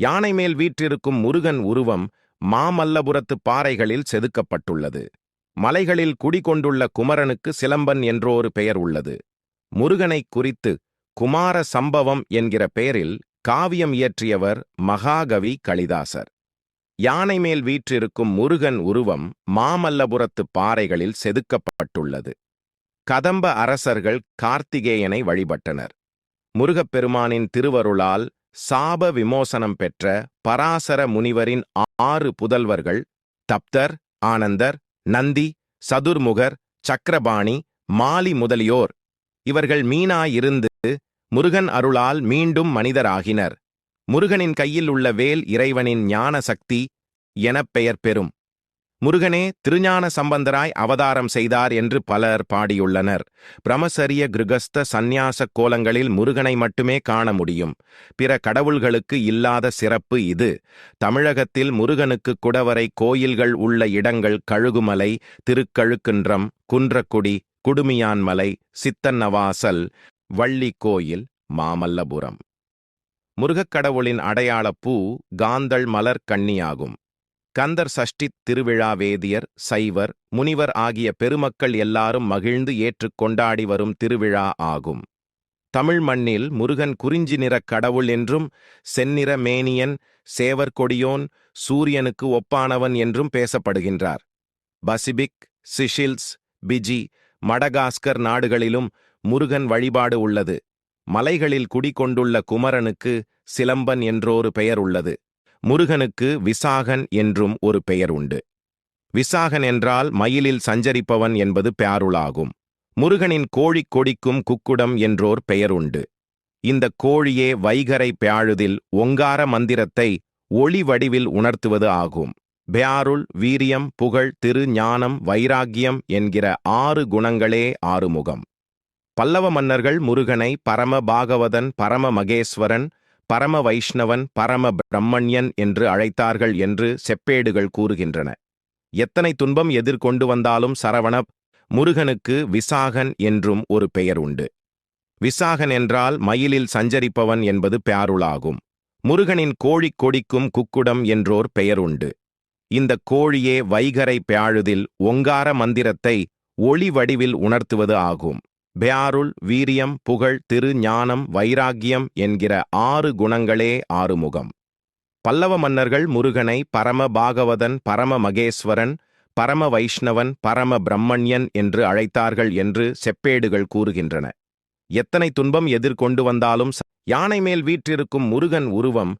யானை மேல் வீற்றிருக்கும் முருகன் உருவம் மாமல்லபுரத்து பாறைகளில் செதுக்கப்பட்டுள்ளது. மலைகளில் குடிகொண்டுள்ள குமரனுக்கு சிலம்பன் என்றோரு பெயர் உள்ளது. முருகனைக் குறித்து குமார சம்பவம் என்கிற பெயரில் காவியம் இயற்றியவர் மகாகவி களிதாசர் யானை மேல் வீற்றிருக்கும் முருகன் உருவம் மாமல்லபுரத்து பாறைகளில் செதுக்கப்பட்டுள்ளது. கதம்ப அரசர்கள் கார்த்திகேயனை வழிபட்டனர். முருகப்பெருமானின் திருவருளால் சாப விமோசனம் பெற்ற பராசர முனிவரின் ஆறு புதல்வர்கள் தப்தர் ஆனந்தர் நந்தி சதுர்முகர் சக்கரபாணி மாலி முதலியோர். இவர்கள் மீனாயிருந்து முருகன் அருளால் மீண்டும் மனிதராகினர். முருகனின் கையில் உள்ள வேல் இறைவனின் ஞான சக்தி எனப் பெயர் பெறும். முருகனே திருஞான சம்பந்தராய் அவதாரம் செய்தார் என்று பலர் பாடியுள்ளனர். பிரமசரிய கிருகஸ்த சந்நியாச கோலங்களில் முருகனை மட்டுமே காண முடியும். பிற கடவுள்களுக்கு இல்லாத சிறப்பு இது. தமிழகத்தில் முருகனுக்கு குடவரை கோயில்கள் உள்ள இடங்கள் கழுகுமலை திருக்கழுக்குன்றம் குன்றக்குடி குடுமியான்மலை சித்தன்னவாசல் வள்ளி கோயில் மாமல்லபுரம். முருகக் கடவுளின் அடையாளப் பூ காந்தள் மலர் கன்னியாகும். கந்தர் சஷ்டித் திருவிழா வேதியர் சைவர் முனிவர் ஆகிய பெருமக்கள் எல்லாரும் மகிழ்ந்து ஏற்றுக் கொண்டாடி வரும் திருவிழா ஆகும். தமிழ் மண்ணில் முருகன் குறிஞ்சி நிறக் கடவுள் என்றும் செந்நிற மேனியன் சேவர்கொடியோன் சூரியனுக்கு ஒப்பானவன் என்றும் பேசப்படுகின்றார். பசிபிக் சிஷில்ஸ் பிஜி மடகாஸ்கர் நாடுகளிலும் முருகன் வழிபாடு உள்ளது. மலைகளில் குடிகொண்டுள்ள குமரனுக்கு சிலம்பன் என்றோரு பெயர் உள்ளது. முருகனுக்கு விசாகன் என்றும் ஒரு பெயர் உண்டு விசாகன் என்றால் மயிலில் சஞ்சரிப்பவன் என்பது பேருளாகும். முருகனின் கோழிக் கொடிக்கும் குக்குடம் என்றோர் பெயர் உண்டு இந்த கோழியே வைகரை பேழுதில் ஒங்கார மந்திரத்தை ஒளி வடிவில் உணர்த்துவது ஆகும். பேருள் வீரியம் புகழ் திரு ஞானம் வைராக்கியம் என்கிற ஆறு குணங்களே ஆறுமுகம். பல்லவ மன்னர்கள் முருகனை பரம பாகவதன் பரம மகேஸ்வரன் பரம வைஷ்ணவன் பரம பிரம்மண்யன் என்று அழைத்தார்கள் என்று செப்பேடுகள் கூறுகின்றன. எத்தனை துன்பம் எதிர்கொண்டு வந்தாலும் சரவண முருகனுக்கு விசாகன் என்றும் ஒரு பெயர் உண்டு. விசாகன் என்றால் மயிலில் சஞ்சரிப்பவன் என்பது பேருளாகும். முருகனின் கோழிக் கொடிக்கும் குக்குடம் என்றோர் பெயர் உண்டு. இந்த கோழியே வைகரை பேழுதில் ஒங்கார மந்திரத்தை ஒளி வடிவில் உணர்த்துவது ஆகும். பெயாருள் வீரியம் புகழ் திரு ஞானம் வைராக்கியம் என்கிற ஆறு குணங்களே ஆறுமுகம். பல்லவ மன்னர்கள் முருகனை பரம பாகவதன் பரம மகேஸ்வரன் பரம வைஷ்ணவன் பரம பிரம்மண்யன் என்று அழைத்தார்கள் என்று செப்பேடுகள் கூறுகின்றன. எத்தனை துன்பம் எதிர்கொண்டு வந்தாலும் யானை மேல் வீற்றிருக்கும் முருகன் உருவம்